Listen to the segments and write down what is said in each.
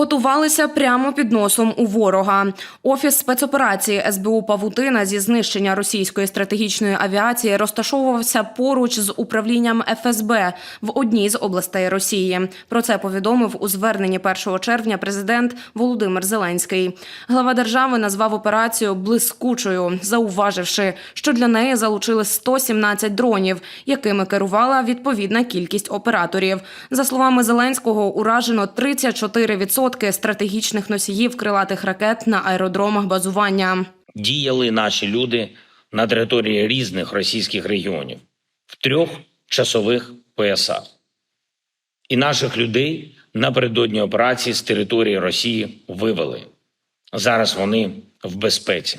Готувалися прямо під носом у ворога. Офіс спецоперації СБУ Павутина зі знищення російської стратегічної авіації розташовувався поруч з управлінням ФСБ в одній з областей Росії. Про це повідомив у зверненні 1 червня президент Володимир Зеленський. Глава держави назвав операцію блискучою, зауваживши, що для неї залучили 117 дронів, якими керувала відповідна кількість операторів. За словами Зеленського, уражено 34% стратегічних носіїв крилатих ракет на аеродромах базування. діяли наші люди на території різних російських регіонів в трьох часових поясах. І наших людей напередодні операції з території Росії вивели. Зараз вони в безпеці.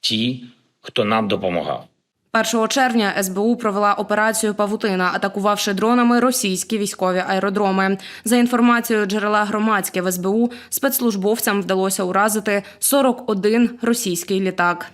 Ті, хто нам допомагав. 1 червня СБУ провела операцію Павутина, атакувавши дронами російські військові аеродроми. За інформацією джерела громадське в СБУ, спецслужбовцям вдалося уразити 41 російський літак.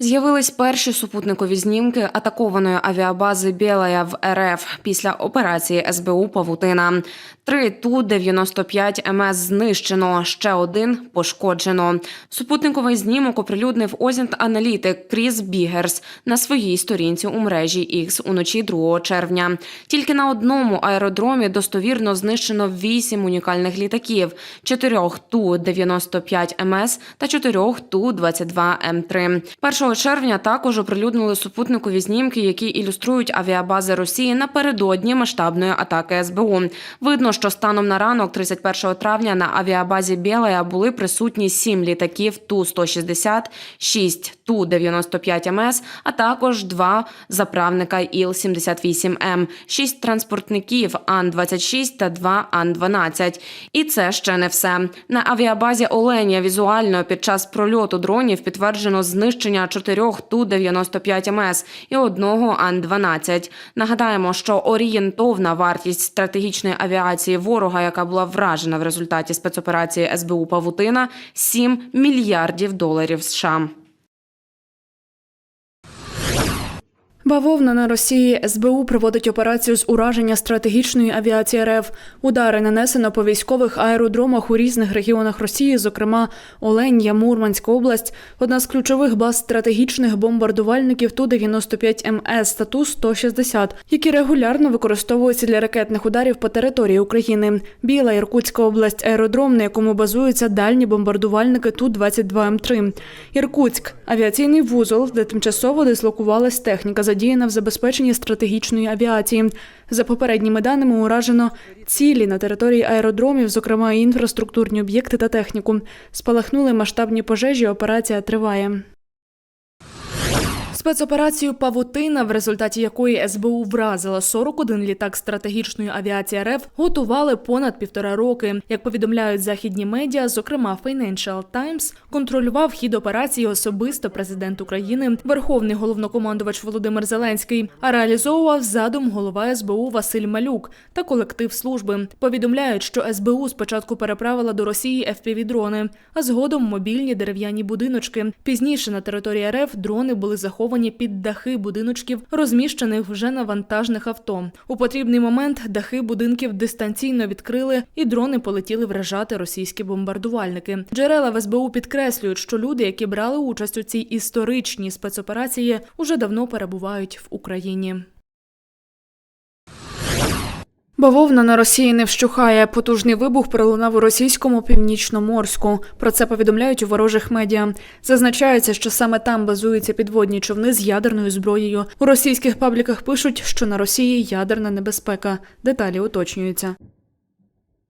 З'явились перші супутникові знімки атакованої авіабази Білая в РФ після операції СБУ Павутина. Три ту 95 МС знищено, ще один пошкоджено. Супутниковий знімок оприлюднив Озінт-аналітик Кріс Бігерс на своїй сторінці у мережі X уночі 2 червня. Тільки на одному аеродромі достовірно знищено вісім унікальних літаків: чотирьох ту 95 МС та чотирьох ту 22 М3. 1 червня також оприлюднили супутникові знімки, які ілюструють авіабази Росії напередодні масштабної атаки СБУ. Видно, що станом на ранок, 31 травня, на авіабазі Білая були присутні сім літаків Ту-160, 6 Ту-95 МС, а також два заправника Іл-78М, шість транспортників Ан-26 та два Ан-12. І це ще не все. На авіабазі Оленя візуально під час прольоту дронів підтверджено знищення чотирьох Ту-95 МС і одного Ан-12. Нагадаємо, що орієнтовна вартість стратегічної авіації ворога, яка була вражена в результаті спецоперації СБУ Павутина, 7 мільярдів доларів США. Бавовна на Росії СБУ проводить операцію з ураження стратегічної авіації РФ. Удари нанесено по військових аеродромах у різних регіонах Росії, зокрема Оленя, Мурманська область, одна з ключових баз стратегічних бомбардувальників Ту-95 МС та Ту-160, які регулярно використовуються для ракетних ударів по території України. Біла Іркутська область, аеродром, на якому базуються дальні бомбардувальники Ту-22 М3. Іркутськ авіаційний вузол, де тимчасово дислокувалась техніка, задіяна в забезпеченні стратегічної авіації. За попередніми даними уражено цілі на території аеродромів, зокрема інфраструктурні об'єкти та техніку. Спалахнули масштабні пожежі. Операція триває. Спецоперацію Павутина, в результаті якої СБУ вразила 41 літак стратегічної авіації РФ, готували понад півтора роки. Як повідомляють західні медіа, зокрема Financial Times, контролював хід операції особисто президент України, верховний головнокомандувач Володимир Зеленський, а реалізовував задум голова СБУ Василь Малюк та колектив служби. Повідомляють, що СБУ спочатку переправила до Росії FPV-дрони, а згодом мобільні дерев'яні будиночки. Пізніше на території РФ дрони були заховані під дахи будиночків, розміщених вже на вантажних авто. У потрібний момент дахи будинків дистанційно відкрили, і дрони полетіли вражати російські бомбардувальники. Джерела в СБУ підкреслюють, що люди, які брали участь у цій історичній спецоперації, уже давно перебувають в Україні. Бавовна на Росії не вщухає. Потужний вибух пролунав у російському північноморську. Про це повідомляють у ворожих медіа. Зазначається, що саме там базуються підводні човни з ядерною зброєю. У російських пабліках пишуть, що на Росії ядерна небезпека. Деталі уточнюються.